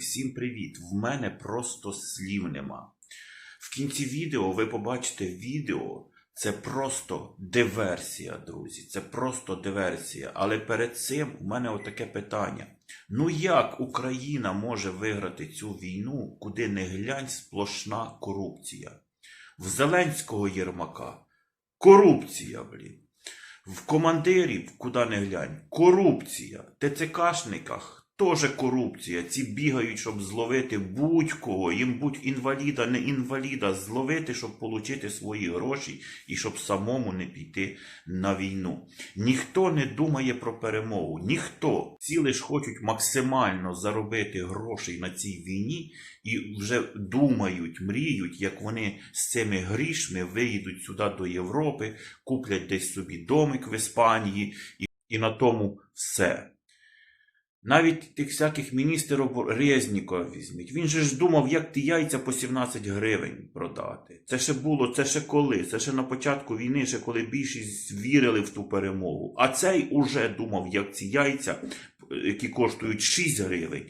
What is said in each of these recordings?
всім привіт! В мене просто слів нема. В кінці відео ви побачите відео. Це просто диверсія, друзі. Це просто диверсія. Але перед цим у мене отаке питання: ну як Україна може виграти цю війну, куди не глянь сплошна корупція? В Зеленського Єрмака корупція, блін. В командирів, куди не глянь, корупція. ТЦКшниках теж корупція. Ці бігають, щоб зловити будь-кого, їм будь інваліда, не інваліда, зловити, щоб отримати свої гроші і щоб самому не піти на війну. Ніхто не думає про перемогу, ніхто. Всі лиш хочуть максимально заробити грошей на цій війні і вже думають, мріють, як вони з цими грішми виїдуть сюди до Європи, куплять десь собі домик в Іспанії, і, і на тому все. Навіть тих всяких міністрів Резнікова візьміть. Він же ж думав, як ті яйця по 17 гривень продати. Це ще було, це ще коли? Це ще на початку війни, ще коли більшість вірили в ту перемогу. А цей уже думав, як ці яйця, які коштують 6 гривень,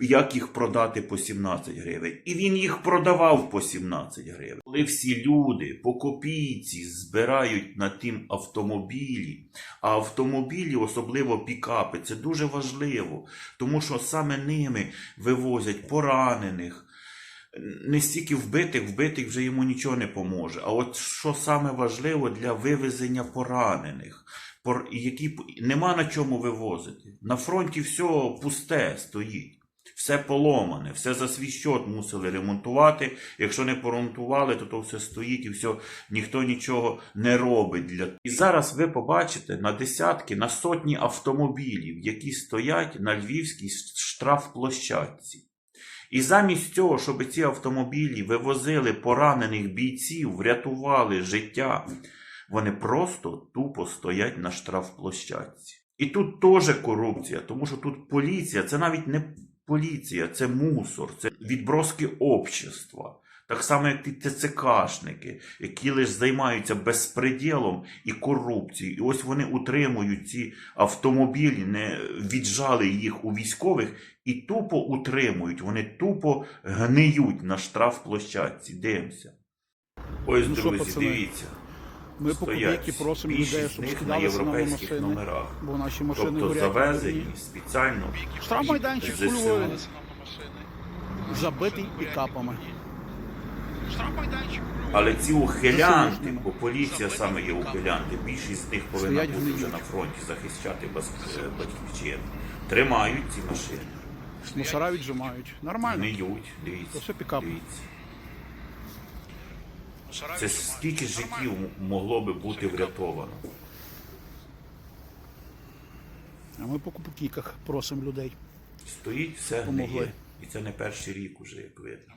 як їх продати по 17 гривень. І він їх продавав по 17 гривень. Коли всі люди по копійці збирають на тим автомобілі, а автомобілі, особливо пікапи, це дуже важливо, тому що саме ними вивозять поранених. Не стільки вбитих, вбитих вже йому нічого не поможе. А от що саме важливо для вивезення поранених, які нема на чому вивозити. На фронті все пусте стоїть. Все поломане, все за свій счет мусили ремонтувати. Якщо не поремонтували, то то все стоїть і все, ніхто нічого не робить для. І зараз ви побачите на десятки, на сотні автомобілів, які стоять на львівській штрафплощадці. І замість цього, щоб ці автомобілі вивозили поранених бійців, врятували життя, вони просто тупо стоять на штрафплощадці. І тут теж корупція, тому що тут поліція, це навіть не поліція, це мусор, це відброски общества. Так само, як ті ТЦКшники, які лише займаються безпреділом і корупцією. І ось вони утримують ці автомобілі, не віджали їх у військових і тупо утримують. Вони тупо гниють на штрафплощадці. Дивимося. Ось, Ну що, друзі, пацани, дивіться. Ми по копійки просимо людей, щоб скидалися на машини, номерах. бо наші машини Тобто горять. завезені спеціально. Штрафмайданчик ЗСУ. Львові забитий пікапами. Але ці ухилянти, бо поліція саме є ухилянти, більшість з них повинна Стоять бути вже на фронті захищати батьківщину. Тримають ці машини, Мусора віджимають. Нормально. гниють, дивіться. Це все пікап. дивіться. Це скільки життів могло би бути врятовано. А ми по копійках просимо людей. Стоїть все гниє. І це не перший рік уже, як видно.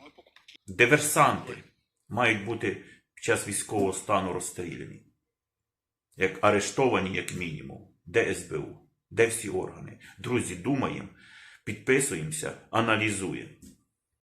Диверсанти мають бути під час військового стану розстріляні. Як арештовані, як мінімум. Де СБУ? Де всі органи? Друзі, думаємо, підписуємося, аналізуємо.